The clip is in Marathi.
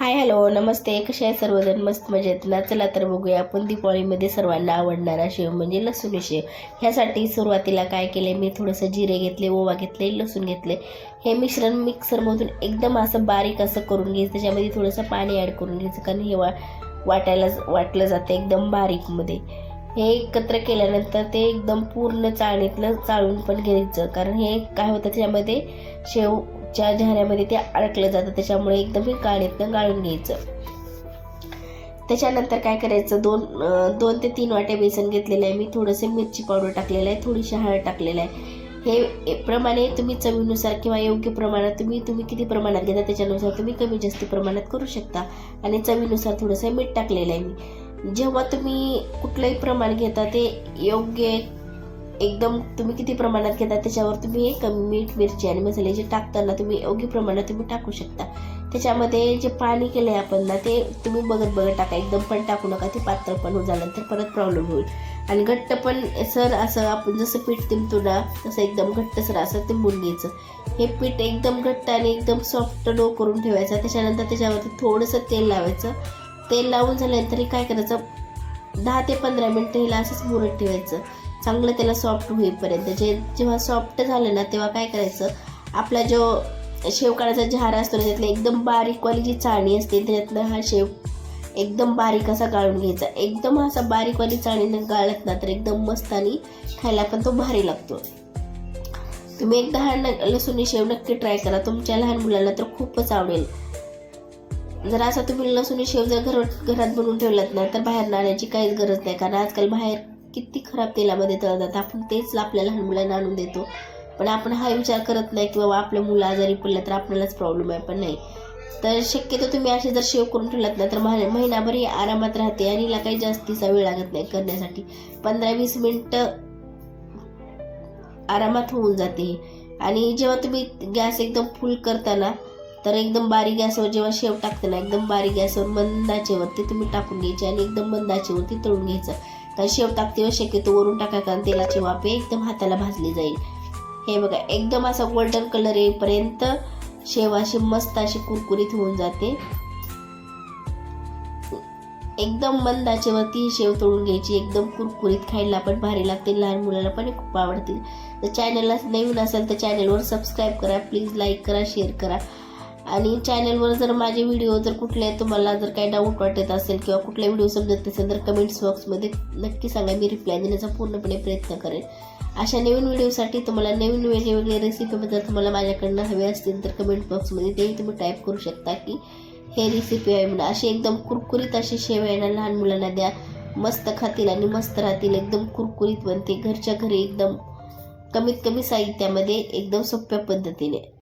हाय हॅलो नमस्ते. कसे आहे सर्वजण? मस्त मजेत. ना चला तर बघूया आपण दीपावळीमध्ये सर्वांना आवडणारा शेव म्हणजे लसूण शेव. ह्यासाठी सुरुवातीला काय केले मी थोडंसं जिरे घेतले ओवा घेतले लसूण घेतले. हे मिश्रण मिक्सरमधून एकदम असं बारीक असं करून घ्यायचं. त्याच्यामध्ये थोडंसं पाणी ॲड करून घ्यायचं कारण हे वा वाटायला वाटलं जातं एकदम बारीकमध्ये. हे एकत्र केल्यानंतर ते एकदम पूर्ण चाळणीतलं चाळून पण घ्यायचं. कारण हे काय होतं? त्याच्यामध्ये शेव च्या झाऱ्यामध्ये ते अडकलं जातं त्याच्यामुळे एकदम हे गाळीतनं गाळून घ्यायचं. त्याच्यानंतर काय करायचं दोन दोन ते तीन वाटे बेसन घेतलेलं आहे मी थोडंसं मिरची पावडर टाकलेलं आहे थोडीशी हळद टाकलेलं आहे. हे प्रमाणे तुम्ही चवीनुसार किंवा योग्य प्रमाणात तुम्ही तुम्ही किती प्रमाणात घेता त्याच्यानुसार तुम्ही कमी जास्त प्रमाणात करू शकता. आणि चवीनुसार थोडंसं मीठ टाकलेलं आहे मी. जेव्हा तुम्ही कुठलंही प्रमाण घेता ते योग्य एकदम तुम्ही किती प्रमाणात घेता त्याच्यावर तुम्ही हे कमी मीठ मिरची आणि मसाले जे टाकताना तुम्ही योग्य प्रमाणात तुम्ही टाकू शकता. त्याच्यामध्ये जे पाणी केलं आहे आपण ना ते तुम्ही बघत बघत टाका. एकदम पण टाकू नका ते पातळ पण होऊन झाल्यानंतर परत प्रॉब्लेम होईल. आणि घट्ट पण सर असं आपण जसं पीठ तिंबतो ना तसं एकदम घट्ट सर असं तिंबून घ्यायचं. हे पीठ एकदम घट्ट आणि एकदम सॉफ्ट डो करून ठेवायचं. त्याच्यानंतर त्याच्यावरती थोडंसं तेल लावायचं. तेल लावून झाल्यानंतर हे काय करायचं दहा ते पंधरा मिनटं हिला असंच मुरत ठेवायचं. चांगलं त्याला सॉफ्ट होईपर्यंत. जे जेव्हा सॉफ्ट झालं ना तेव्हा काय करायचं? आपला जो शेवकाळाचा झार असतो ना त्यातलं एकदम बारीकवाली जी चाळणी असते त्याच्यातलं हा शेव एकदम बारीक असा गाळून घ्यायचा. एकदम असा बारीकवाली चाळणीनं गाळत ना तर एकदम मस्त आणि खायला पण तो भारी लागतो. तुम्ही एकदा हा न लसूणी शेव नक्की ट्राय करा. तुमच्या लहान मुलांना तर खूपच आवडेल. जर असा तुम्ही लसूणी शेव जर घर घरात बनवून ठेवलात ना तर बाहेर आणण्याची काहीच गरज नाही कारण आजकाल बाहेर किती खराब तेलामध्ये तळतात. आपण तेच आपल्या लहान मुलांना आणून देतो. पण आपण हा विचार करत नाही की बाबा आपल्या मुलं आजारी पडलं तर आपल्यालाच प्रॉब्लेम आहे पण नाही. तर शक्यतो तुम्ही असे जर शेव करून ठेवलात ना तर मह- महिनाभर ही आरामात राहते आणि हिला काही जास्तीचा वेळ लागत नाही करण्यासाठी. पंधरा वीस मिनटं आरामात होऊन जाते. आणि जेव्हा तुम्ही गॅस एकदम फुल करताना तर एकदम बारीक गॅसवर जेव्हा शेव टाकताना एकदम बारीक गॅसवर मंदाचेवरती तुम्ही टाकून घ्यायचे आणि एकदम मंदाचेवरती तळून घ्यायचं. कारण शेव टाकते शक्यतो वरून टाका कारण तेलाची वाफे एकदम हाताला भाजली जाईल. हे बघा एकदम असा गोल्डन कलर येईपर्यंत शेव अशी मस्त अशी कुरकुरीत होऊन जाते. एकदम मंद आचेवरती ही शेव तोडून घ्यायची एकदम कुरकुरीत खायला पण भारी लागते लहान मुलाला पण खूप आवडतील. तर चॅनलला नवीन असेल तर चॅनलवर सबस्क्राईब करा प्लीज लाईक करा शेअर करा. आणि चॅनलवर जर माझे व्हिडिओ जर कुठले तुम्हाला जर काही डाऊट वाटत असेल किंवा कुठला व्हिडिओ समजत नसेल तर कमेंट्स बॉक्समध्ये नक्की सांगा मी रिप्लाय देण्याचा पूर्णपणे प्रयत्न करेन. अशा नवीन व्हिडिओसाठी तुम्हाला नवीन वेगवेगळे रेसिपीबद्दल तुम्हाला माझ्याकडनं हवे असतील तर कमेंट बॉक्समध्ये तेही तुम्ही टाईप करू शकता की हे रेसिपी आहे म्हणून. अशी एकदम कुरकुरीत अशी शेवयाना लहान मुलांना द्या. मस्त खातील आणि मस्त राहतील एकदम कुरकुरीत बनते घरच्या घरी एकदम कमीत कमी साहित्यामध्ये एकदम सोप्या पद्धतीने.